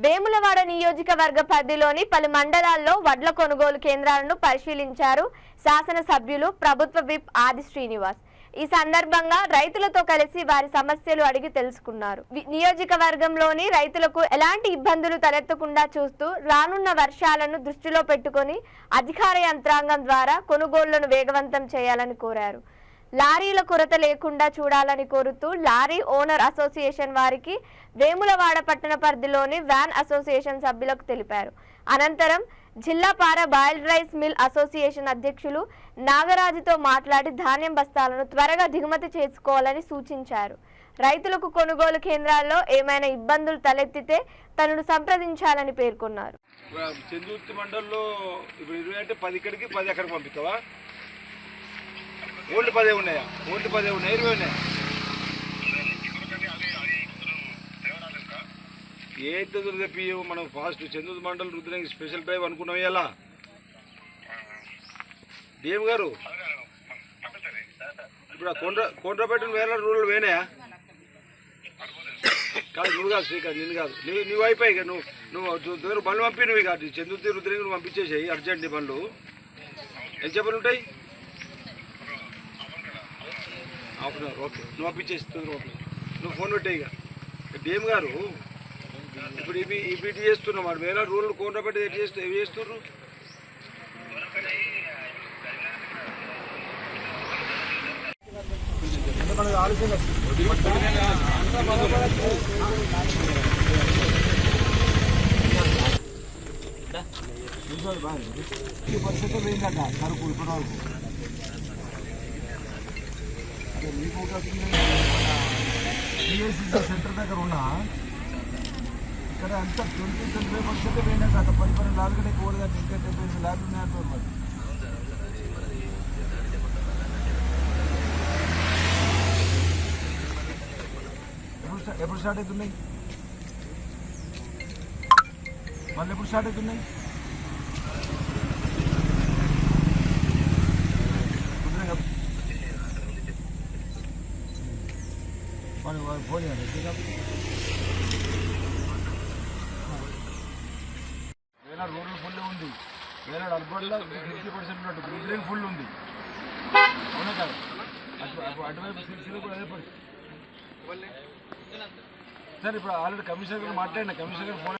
వేములవాడ నియోజకవర్గ పరిధిలోని పలు మండలాల్లో వడ్ల కొనుగోలు కేంద్రాలను పరిశీలించారు శాసనసభ్యులు ప్రభుత్వ విప్ ఆది శ్రీనివాస్. ఈ సందర్భంగా రైతులతో కలిసి వారి సమస్యలు అడిగి తెలుసుకున్నారు. వి- నియోజకవర్గంలోని రైతులకు ఎలాంటి ఇబ్బందులు తలెత్తకుండా చూస్తూ రానున్న వర్షాలను దృష్టిలో పెట్టుకొని అధికార యంత్రాంగం ద్వారా కొనుగోళ్ళను వేగవంతం చేయాలని కోరారు. లారీల కొరత లేకుండా చూడాలని కోరుతూ లారీ ఓనర్ అసోసియేషన్ వారికి వేములవాడ పట్టణ పరిధిలోని వ్యాన్ అసోసియేషన్ సభ్యులకు తెలిపారు. అనంతరం జిల్లాపార బాయిల్డ్ రైస్ మిల్ అసోసియేషన్ అధ్యక్షులు నాగరాజుతో మాట్లాడి ధాన్యం బస్తాలను త్వరగా దిగుమతి చేసుకోవాలని సూచించారు. రైతులకు కొనుగోలు కేంద్రాల్లో ఏమైనా ఇబ్బందులు తలెత్తితే తనను సంప్రదించాలని పేర్కొన్నారు. చందుర్తి మండల్లో ఇప్పుడు ఇరవై అంటే పది ఇక్కడికి పది అక్కడికి పంపిస్తావా? ఓల్డ్ పదే ఉన్నాయా? ఓల్డ్ పదే ఉన్నాయి? ఇరవై ఉన్నాయా? ఏ తెగులు మనం ఫాస్ట్ చంద్రుతి మండల్ రుద్రానికి స్పెషల్ డ్రైవ్ అనుకున్నాం ఎలా దేవ్ గారు ఇప్పుడు కొండ్ర కొండ్రపేట వేల రూరల్ వేనాయా కాదు నువ్వు కాదు శ్రీకాంత్ నిన్ను కాదు. నువ్వు నువ్వు అయిపోయి ఇక. నువ్వు నువ్వు దగ్గర బండ్లు పంపి నువ్వు కాదు చంద్రుతి రుద్రంగి నువ్వు పంపించేసాయి అర్జెంట్ నీ బండ్లు. ఎంత చెప్పలు ఉంటాయి? హాఫ్ అన్ అవర్ ఓకే నువ్వు పంపించేసి ఓకే నువ్వు ఫోన్ పెట్టాయి ఇక. డేమ్ గారు ఇప్పుడు ఇవి ఇవి ఇటు చేస్తున్నాం వాడు వేరే రూల్ కోట పెట్టి ఎటు చేస్తూ ఏవి చేస్తున్నారు సెంటర్ దగ్గర ఉన్నా ఇక్కడ అంతా ట్వంటీ ట్వంటీ ఫైవ్ పర్సెంట్ పోయినా కాదు పది పది లారీలు కంటే ఎక్కువ కదా ఇంకా డెబ్బై ఎనిమిది లారీలు ఉన్నాయంటారు మరి ఎప్పుడు స్టార్ట్ అవుతున్నాయి మళ్ళీ ఎప్పుడు స్టార్ట్ అవుతున్నాయి వాళ్ళు వేనాడు రూరల్ ఫుల్ ఉంది. వేనాడు అర్బన్లో ఫిఫ్టీ పర్సెంట్ ఉన్నట్టు ఫుల్ ఉంది. అవునా కాదు? అటు అటు- అటువైపు సిరిసిలో కూడా అదే పరిస్థితి. సరే ఇప్పుడు ఆల్రెడీ కమిషనర్ గారు మాట్లాడిన కమిషనర్ గారు ఫోన్